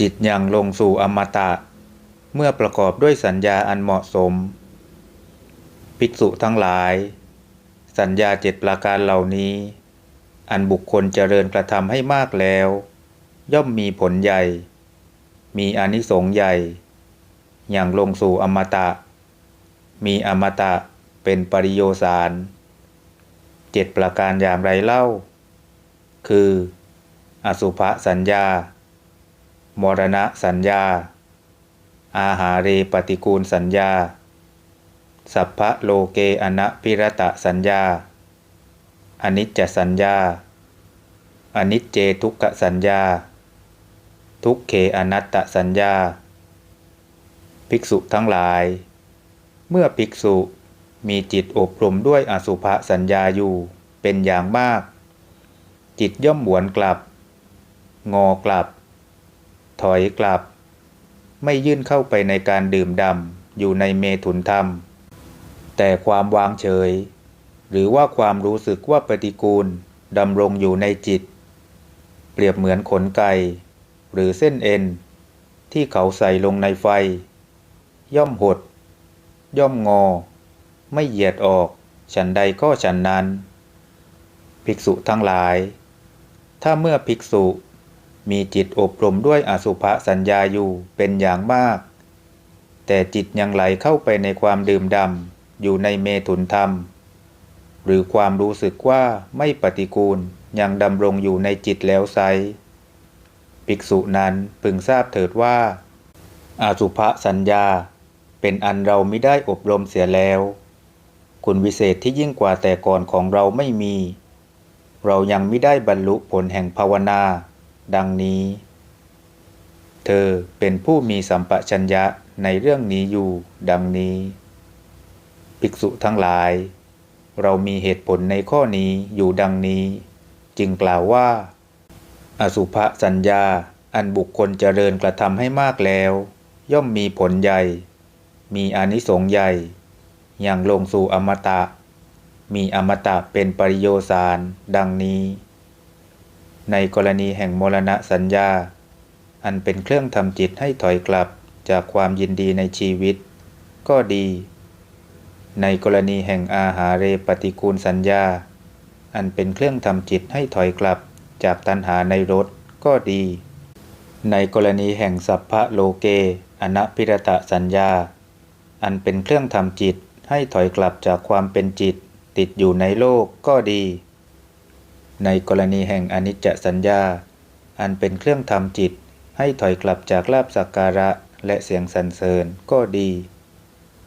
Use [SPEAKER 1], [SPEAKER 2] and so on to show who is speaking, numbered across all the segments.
[SPEAKER 1] จิตยังลงสู่อมตะ เมื่อประกอบด้วยสัญญาอันเหมาะสม ภิกษุทั้งหลาย สัญญาเจ็ดประการเหล่านี้ อันบุคคลเจริญกระทำให้มากแล้ว ย่อมมีผลใหญ่ มีอนิสงส์ใหญ่ อย่างลงสู่อมตะ มีอมตะเป็นปริโยสารเจ็ดประการอย่างไรเล่า คือ อสุภสัญญา มรณะสัญญา อาหาเรปฏิกูลสัญญา สัพพะโลเกอนะพิรตะสัญญา อนิจจสัญญา อนิจเจทุกขสัญญา ทุกเขอนัตตสัญญา ภิกษุทั้งหลาย เมื่อภิกษุมีจิตอบรมด้วยอสุภะสัญญาอยู่เป็นอย่างมาก จิตย่อมหวนกลับ งอกลับ ถอยกลับ ไม่ยื่นเข้าไปในการดื่มดำอยู่ในเมถุนธรรม แต่ความวางเฉย หรือว่าความรู้สึกว่าปฏิกูลดำรงอยู่ในจิต เปรียบเหมือนขนไก่ หรือเส้นเอ็น ที่เขาใส่ลงในไฟ ย่อมหด ย่อมงอ ไม่เหยียดออกฉันใดก็ฉันนั้น ภิกษุทั้งหลาย ถ้าเมื่อภิกษุ มีจิตอบรมด้วยอสุภสัญญาอยู่เป็นอย่างมาก แต่จิตยังไหลเข้าไปในความดื่มดำอยู่ในเมถุนธรรม หรือความรู้สึกว่าไม่ปฏิกูลยังดำรงอยู่ในจิตแล้วไซภิกษุนั้นพึงทราบเถิดว่า อาสุภสัญญา เป็นอันเราไม่ได้อบรมเสียแล้ว คุณวิเศษที่ยิ่งกว่าแต่ก่อนของเราไม่มี เรายังไม่ได้บรรลุผลแห่งภาวนา ดังนี้ เธอเป็นผู้มีสัมปชัญญะในเรื่องนี้อยู่ ดังนี้ ภิกษุทั้งหลาย เรามีเหตุผลในข้อนี้อยู่ดังนี้ จึงกล่าวว่า อสุภสัญญาอันบุคคลเจริญกระทำให้มากแล้ว ย่อมมีผลใหญ่ มีอนิสงส์ใหญ่ อย่างลงสู่อมตะ มีอมตะเป็นปริโยสารดังนี้ ในกรณีแห่งมรณะสัญญา อันเป็นเครื่องทำจิตให้ถอยกลับจากความยินดีในชีวิต ก็ดี ในกรณีแห่งอาหาเรปฏิกูลสัญญา อันเป็นเครื่องทำจิตให้ถอยกลับจากตัณหาในรถก็ดี ในกรณีแห่งสัพพะโลเกอนัพิรตะสัญญา อันเป็นเครื่องทำจิตให้ถอยกลับจากความเป็นจิตติดอยู่ในโลกก็ดี ในกรณีแห่งอนิจจสัญญา อันเป็นเครื่องทำจิต ให้ถอยกลับจากลาบสักการะและเสียงสรรเสริญก็ดี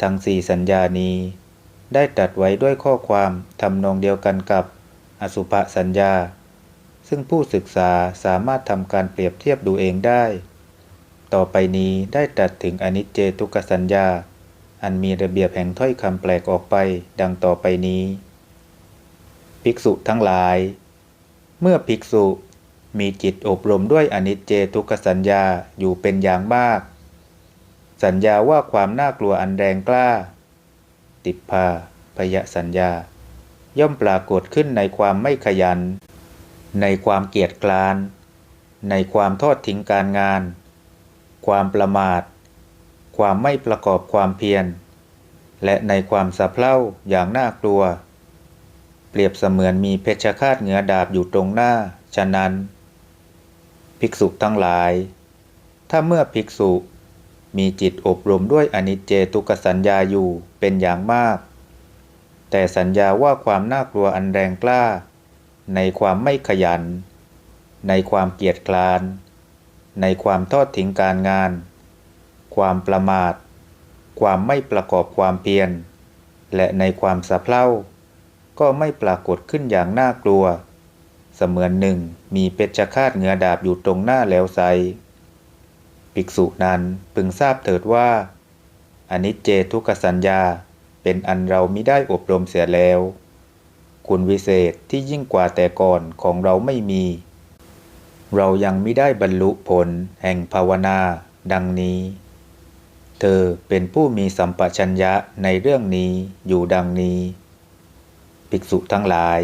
[SPEAKER 1] ทั้งสี่สัญญานี้ ได้ตัดไว้ด้วยข้อความทำนองเดียวกันกับ อสุภสัญญา ซึ่งผู้ศึกษาสามารถทำการเปรียบเทียบดูเองได้ ต่อไปนี้ได้ตัดถึงอนิจเจทุกสัญญา อันมีระเบียบแห่งถ้อยคำแปลกออกไป ดังต่อไปนี้ ภิกษุทั้งหลาย เมื่อภิกษุมีจิตอบรมด้วยอนิจเจทุกสัญญาอยู่เป็นอย่างมาก สัญญาว่าความน่ากลัวอันแรงกล้า ติพาพยสัญญา ย่อมปรากฏขึ้นในความไม่ขยัน ในความเกียจคร้าน ในความทอดทิ้งการงาน ความประมาท ความไม่ประกอบความเพียร และในความสะเพร่าอย่างน่ากลัว เปรียบเสมือนมีเพชฌฆาตเหงือดาบอยู่ตรงหน้า ฉะนั้น ภิกษุทั้งหลาย ถ้าเมื่อภิกษุมีจิตอบรมด้วยอนิจเจตุกสัญญาอยู่เป็นอย่างมาก แต่สัญญาว่าความน่ากลัวอันแรงกล้า ในความไม่ขยัน ในความเกียจคร้าน ในความทอดทิ้งการงาน ความประมาท ความไม่ประกอบความเพียร และในความสะเพร่า ก็ไม่ปรากฏขึ้นอย่างน่ากลัว เสมือนหนึ่งมีเพชฌฆาตเหงือดาบอยู่ตรงหน้าแล้วไซภิกษุนั้นพึงทราบเถิดว่าอนิจเจทุกสัญญาเป็นอันเราไม่ได้อบรมเสียแล้ว คุณวิเศษที่ยิ่งกว่าแต่ก่อนของเราไม่มี เรายังไม่ได้บรรลุผลแห่งภาวนา ดังนี้ เธอเป็นผู้มีสัมปชัญญะในเรื่องนี้อยู่ดังนี้ ภิกษุทั้งหลาย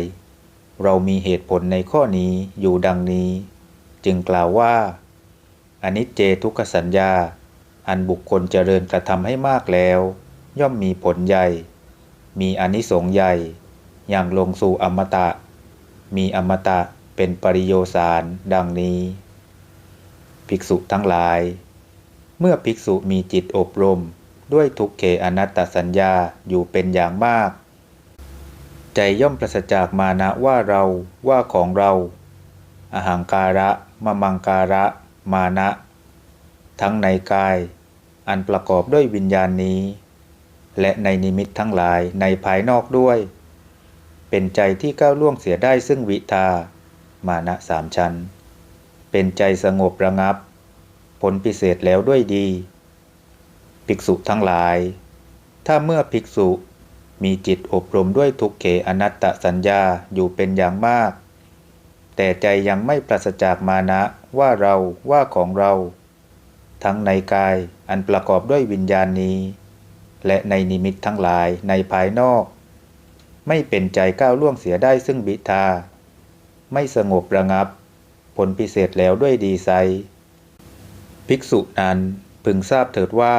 [SPEAKER 1] เรามีเหตุผลในข้อนี้อยู่ดังนี้ จึงกล่าวว่า อนิจเจทุกขสัญญา อันบุคคลเจริญกระทำให้มากแล้ว ย่อมมีผลใหญ่ มีอนิสงส์ใหญ่ อย่างลงสู่อมตะ มีอมตะเป็นปริโยสารดังนี้ ภิกษุทั้งหลาย เมื่อภิกษุมีจิตอบรมด้วยทุกเขอนัตตสัญญาอยู่เป็นอย่างมาก ใจย่อมปราศจากมานะว่าเราว่าของเรา อหังการะมะมังการะ มานะ ทั้งในกาย อันประกอบด้วยวิญญาณนี้ และในนิมิตทั้งหลายในภายนอกด้วย เป็นใจที่ก้าวล่วงเสียได้ซึ่งวิทา มานะสามชั้น เป็นใจสงบระงับ ผลพิเศษแล้วด้วยดี ภิกษุทั้งหลาย ถ้าเมื่อภิกษุ มีจิตอบรมด้วยทุกเขอนัตตสัญญาอยู่เป็นอย่างมาก แต่ใจยังไม่ปราศจากมานะว่าเราว่าของเรา ทั้งในกายอันประกอบด้วยวิญญาณนี้ และในนิมิตทั้งหลายในภายนอก ไม่เป็นใจก้าวล่วงเสียได้ซึ่งบิทาไม่สงบระงับ ผลพิเศษแล้วด้วยดีไซภิกษุนั้นพึงทราบเถิดว่า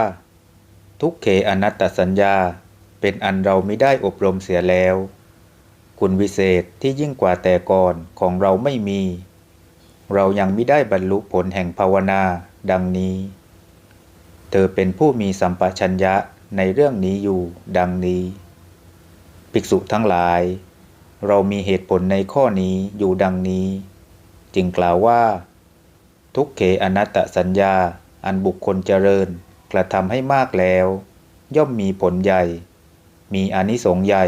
[SPEAKER 1] ทุกเขอนัตตสัญญา เป็นอันเราไม่ได้อบรมเสียแล้ว คุณวิเศษที่ยิ่งกว่าแต่ก่อนของเราไม่มี เรายังไม่ได้บรรลุผลแห่งภาวนา ดังนี้ เธอเป็นผู้มีสัมปชัญญะในเรื่องนี้อยู่ ดังนี้ ภิกษุทั้งหลาย เรามีเหตุผลในข้อนี้อยู่ดังนี้ จึงกล่าวว่า ทุกเขอนัตตสัญญาอันบุคคลเจริญกระทำให้มากแล้ว ย่อมมีผลใหญ่ มีอนิสงส์ใหญ่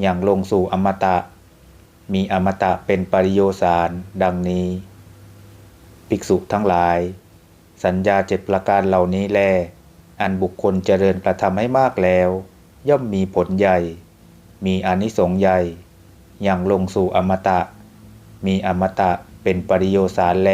[SPEAKER 1] อย่างลงสู่อมตะ มีอมตะเป็นปริโยสารดังนี้ ภิกษุทั้งหลาย สัญญาเจ็ดประการเหล่านี้แล อันบุคคลเจริญกระทำให้มากแล้ว ย่อมมีผลใหญ่ มีอนิสงส์ใหญ่ อย่างลงสู่อมตะ มีอมตะเป็นปริโยสารแล